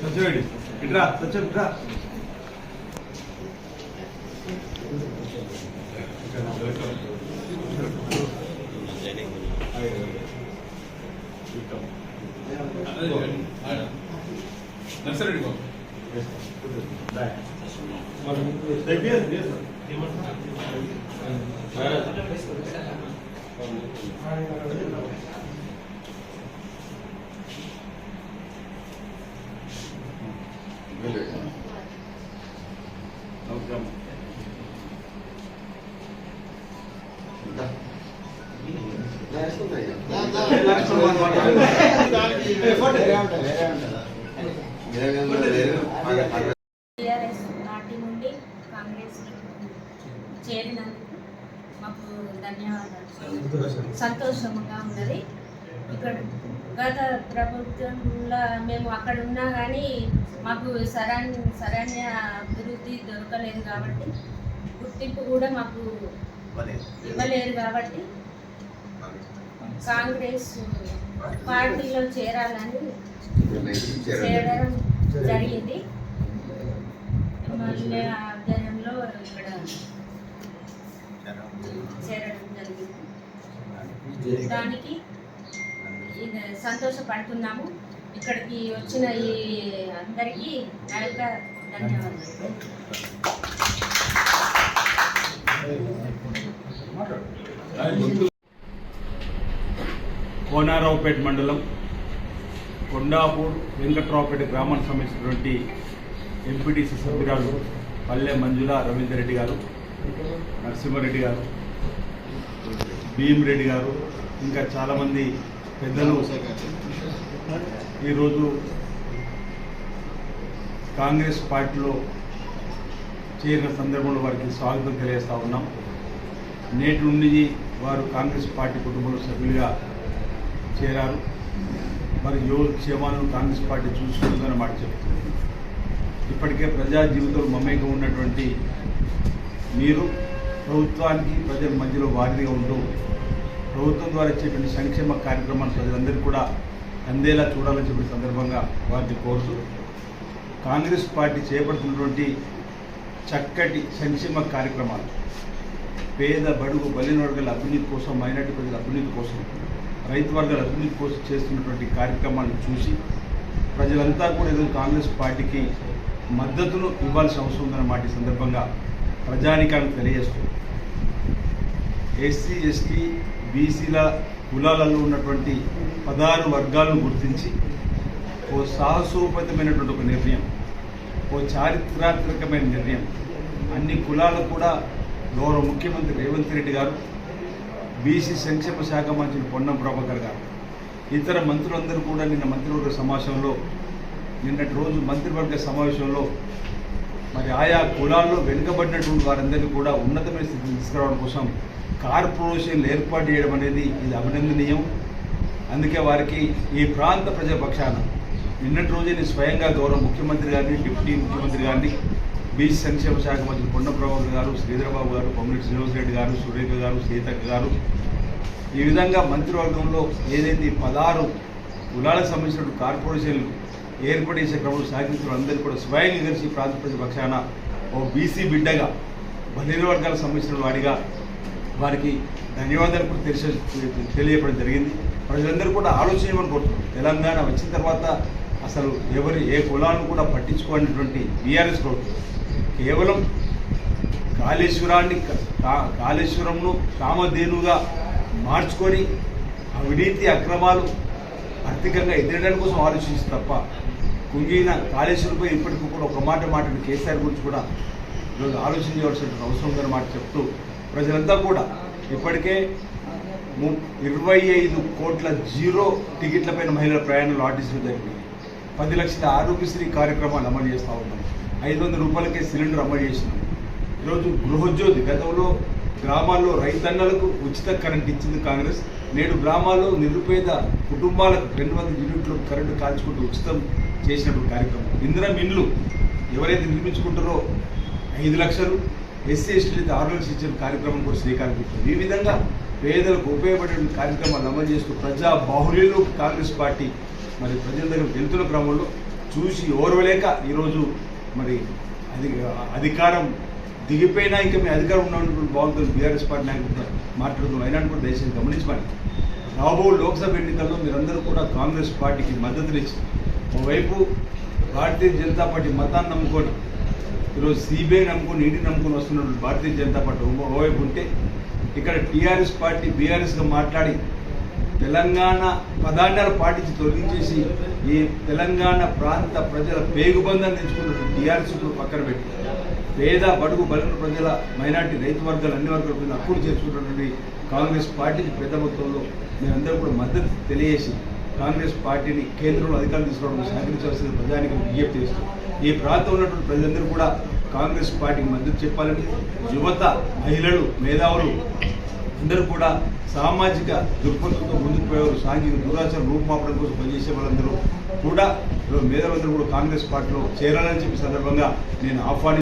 సత్యవేడి ఇట్రా సత్యం ఇట్రా TRS party నుండి కాంగ్రెస్ చేరినందుకు మాకు ధన్యవాదాలు. సంతోషంగా ఉన్నది. ఇక్కడ గత ప్రభుత్వంలో మేము అక్కడ ఉన్నా కానీ మాకు సరైన సరైన అభివృద్ధి దొరకలేదు కాబట్టి గుర్తింపు కూడా మాకు ఇవ్వలేదు. కాబట్టి కాంగ్రెస్ పార్టీలో చేరాలని చేయడం జరిగింది. మళ్ళీ ఆధ్వర్యంలో ఇక్కడ చేరడం జరిగింది. దానికి సంతోషపడుతున్నాము. ఇక్కడికి వచ్చిన ఈ అందరికీ నా యొక్క ధన్యవాదాలు. కోనారావుపేట మండలం కొండాపూర్ వెంకట్రావుపేట గ్రామానికి సంబంధించినటువంటి ఎంపీటీసీ సభ్యురాలు పల్లె మంజుల రవీందర్ రెడ్డి గారు నరసింహారెడ్డి గారు భీమరెడ్డి గారు ఇంకా చాలామంది పెద్దలు ఈరోజు కాంగ్రెస్ పార్టీలో చేరిన సందర్భంలో వారికి స్వాగతం తెలియజేస్తా ఉన్నాం. నేటి నుండి వారు కాంగ్రెస్ పార్టీ కుటుంబంలో సభ్యులుగా చేరారు. మరి యువ క్షేమాలను కాంగ్రెస్ పార్టీ చూసుకుంటుందని మాట చెప్తుంది. ఇప్పటికే ప్రజా జీవితంలో మమేకం ఉన్నటువంటి మీరు ప్రభుత్వానికి ప్రజల మధ్యలో వారిదిగా ఉంటూ ప్రభుత్వం ద్వారా ఇచ్చేటువంటి సంక్షేమ కార్యక్రమాలు ప్రజలందరికీ కూడా అందేలా చూడాలని చెప్పిన సందర్భంగా వారిని కోరుతూ కాంగ్రెస్ పార్టీ చేపడుతున్నటువంటి చక్కటి సంక్షేమ కార్యక్రమాలు పేద బడుగు బలిన వర్గాల అభివృద్ధి కోసం మైనార్టీ ప్రజల అభివృద్ధి కోసం రైతు వర్గాల అభివృద్ధి కోసం చేస్తున్నటువంటి కార్యక్రమాలను చూసి ప్రజలంతా కూడా ఏదో కాంగ్రెస్ పార్టీకి మద్దతును ఇవ్వాల్సిన అవసరం ఉందన్న మాట ఈ సందర్భంగా ప్రజానికాన్ని తెలియజేస్తుంది ఎస్సీ ఎస్టీ బీసీల కులాలలో ఉన్నటువంటి పదహారు వర్గాలను గుర్తించి ఓ సాహసోపేతమైనటువంటి ఒక నిర్ణయం ఓ చారిత్రాత్మకమైన నిర్ణయం. అన్ని కులాలకు కూడా గౌరవ ముఖ్యమంత్రి రేవంత్ రెడ్డి గారు బీసీ సంక్షేమ శాఖ మంత్రి పొన్నం ప్రభాకర్ గారు ఇతర మంత్రులందరూ కూడా నిన్న మంత్రివర్గ సమావేశంలో నిన్నటి రోజు మంత్రివర్గ సమావేశంలో మరి ఆయా కులాల్లో వెనుకబడినటువంటి వారందరినీ కూడా ఉన్నతమైన స్థితిని తీసుకురావడం కోసం కార్పొరేషన్లు ఏర్పాటు చేయడం అనేది ఇది అభినందనీయం. అందుకే వారికి ఈ ప్రాంత ప్రజల పక్షాన నిన్నటి రోజే నేను స్వయంగా గౌరవ ముఖ్యమంత్రి గారిని డిప్యూటీ ముఖ్యమంత్రి గారిని బీసీ సంక్షేమ శాఖ మంత్రి కొండప్రభాకర్ గారు శ్రీధరబాబు గారు పొంగిరెడ్డి శ్రీనివాస్ రెడ్డి గారు సురేఖ గారు సీతక్క గారు. ఈ విధంగా మంత్రివర్గంలో ఏదైతే పదహారు కులాలకు సంబంధించిన కార్పొరేషన్లు ఏర్పాటు చేసే క్రమంలో సాగించిన అందరూ కూడా స్వయంగా కలిసి ప్రాంత ప్రజల పక్షాన ఓ బీసీ బిడ్డగా బలిన వర్గాలకు సంబంధించిన వాడిగా వారికి ధన్యవాదాలు కూడా తెలిసే తెలియపడం జరిగింది. ప్రజలందరూ కూడా ఆలోచించమని కోరుతున్నారు తెలంగాణ వచ్చిన తర్వాత అసలు ఎవరి ఏ కులాలను కూడా పట్టించుకోనటువంటి బీఆర్ఎస్ ప్రభుత్వం. కేవలం కాళేశ్వరాన్ని కా- కాళేశ్వరంను కామధేనుగా మార్చుకొని అవినీతి అక్రమాలు ఆర్థికంగా ఎదిరడం కోసం ఆలోచించి తప్ప కుంగిన కాళేశ్వరంపై ఇప్పటికీ కూడా ఒక మాట మాట్లాడిన కేసీఆర్ గురించి కూడా ఈరోజు ఆలోచించవలసిన అవసరం ఉందని మాట చెప్తూ ప్రజలంతా కూడా ఇప్పటికే ము- ఇరవై ఐదు కోట్ల జీరో టికెట్లపైన మహిళల ప్రయాణాలు ఆర్టీసీలో జరిగినాయి పది లక్షల ఆరోగ్యశ్రీ కార్యక్రమాలు అమలు చేస్తూ ఉన్నాం ఐదు వందల రూపాయలకే సిలిండర్ అమలు చేసినాం. ఈరోజు గృహోద్యోగి గతంలో గ్రామాల్లో రైతన్నలకు ఉచిత కరెంట్ ఇచ్చింది కాంగ్రెస్. నేడు గ్రామాల్లో నిరుపేద కుటుంబాలకు రెండు వందల యూనిట్లు కరెంటు కాల్చుకుంటూ ఉచితం చేసినప్పుడు కార్యక్రమం. ఇందిరా మిన్లు ఎవరైతే నిర్మించుకుంటారో ఐదు లక్షలు ఎస్సీ ఎస్టీలు ఆర్డర్స్ ఇచ్చిన కార్యక్రమం కూడా శ్రీకారం చుట్టింది ఈ విధంగా పేదలకు ఉపయోగపడే కార్యక్రమాలు అమలు చేస్తూ ప్రజా బాహుళ్యంలో కాంగ్రెస్ పార్టీ మరి ప్రజల దగ్గర వెళ్తున్న క్రమంలో చూసి ఓర్వలేక ఈరోజు మరి అది అధికారం దిగిపోయినా ఇంకా మీ అధికారం ఉన్నటువంటి బాగుంటుంది. బీఆర్ఎస్ పార్టీ నాయకులు మాట్లాడుతున్నాం. అయినా కూడా దయచేసి గమనించమని. రాబో లోక్సభ ఎన్నికల్లో మీరందరూ కూడా కాంగ్రెస్ పార్టీకి మద్దతునిచ్చి ఓవైపు భారతీయ జనతా పార్టీ మతాన్ని నమ్ముకొని ఈరోజు సిబిఐ నమ్ముకుని ఈడీ నమ్ముకుని వస్తున్నటువంటి భారతీయ జనతా పార్టీ ఓవైపు ఉంటే ఇక్కడ టీఆర్ఎస్ పార్టీ బీఆర్ఎస్గా మాట్లాడి తెలంగాణ పదార్థాలు పాటించి తొలగించేసి ఈ తెలంగాణ ప్రాంత ప్రజల పేగుబంధాన్ని తెచ్చుకున్నట్టు టీఆర్ఎస్ ఇప్పుడు పక్కన పెట్టి పేద బడుగు బలిన ప్రజల మైనార్టీ రైతు వర్గాలు అన్ని వర్గాల ప్రజలు అప్పులు చేసుకున్నటువంటి కాంగ్రెస్ పార్టీకి పెద్ద మొత్తంలో మేమందరూ కూడా మద్దతు తెలియజేసి కాంగ్రెస్ పార్టీని కేంద్రంలో అధికారులు తీసుకోవడానికి సహకరించవలసిన ప్రజానికి విజ్ఞప్తి చేస్తూ ఈ ప్రాంతంలో ఉన్నటువంటి ప్రజలందరూ కూడా కాంగ్రెస్ పార్టీకి మద్దతు చెప్పాలని యువత మహిళలు మేధావులు అందరూ కూడా సామాజిక దృక్పథంతో ముందుకు పోయేవారు. సాంఘిక దూరాచారం రూపుమాపడం కోసం పనిచేసే వాళ్ళందరూ కూడా మేధావులందరూ కూడా కాంగ్రెస్ పార్టీలో చేరాలని చెప్పి సందర్భంగా నేను ఆహ్వాని